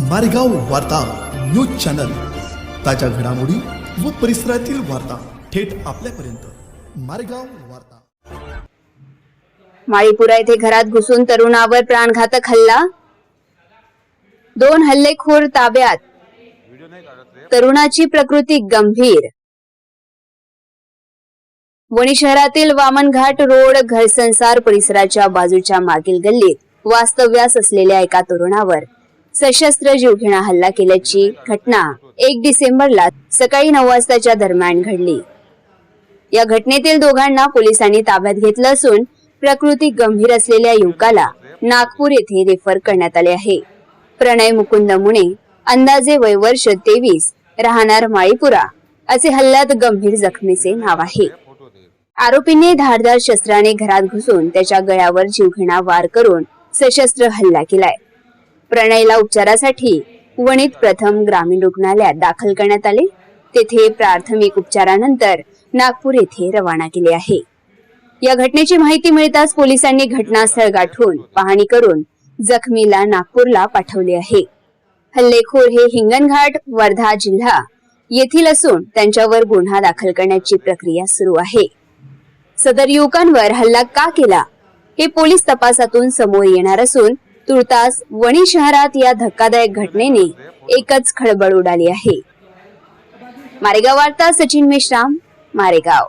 मारेगाव वार्ता news channel. ताज्या घडामोडी व परिसरातील वार्ता थेट आपल्यापर्यंत. मारेगाव वार्ता. माळीपुरा येथे घरात घुसून तरुणावर प्राणघातक हल्ला? दोन हल्लेखोर ताब्यात. तरुणाची प्रकृती गंभीर. वणी शहरातील वामनघाट रोड घरसंसार परिसराच्या बाजूच्या मागील गल्लीत वास्तव्यास असलेल्या एका तरुणावर सशस्त्र जीवघेणा हल्ला केल्याची घटना एक डिसेंबरला सकाळी नऊ वाजताच्या दरम्यान घडली. या घटनेतील दोघांना पोलिसांनी ताब्यात घेतलं असून प्रकृती गंभीर असलेल्या युवकाला नागपूर येथे रेफर करण्यात आले आहे. प्रणय मुकुंद मुणे अंदाजे वय वर्ष तेवीस राहणार माळीपुरा असे हल्ल्यात गंभीर जखमीचे नाव आहे. आरोपीने धारदार शस्त्राने घरात घुसून त्याच्या गळ्यावर जीवघेणा वार करून सशस्त्र हल्ला केलाय. प्रणयला उपचारासाठी वणीत प्रथम ग्रामीण रुग्णालयात दाखल करण्यात आले. तेथे प्राथमिक उपचारानंतर नागपूर येथे रवाना केले आहे. या घटनेची माहिती मिळताच पोलिसांनी घटनास्थळ गाठून पाहणी करून जखमीला नागपूरला पाठवले आहे. हल्लेखोर हे हिंगणघाट वर्धा जिल्हा येथील असून त्यांच्यावर गुन्हा दाखल करण्याची प्रक्रिया सुरू आहे. सदर युवकांवर हल्ला का केला हे पोलीस तपासातून समोर येणार असून तुर्तास वणी शहरात या धक्कादायक घटनेने एकच खळबळ उडाली आहे. मारेगाव वार्ता सचिन मेश्राम मारेगाव.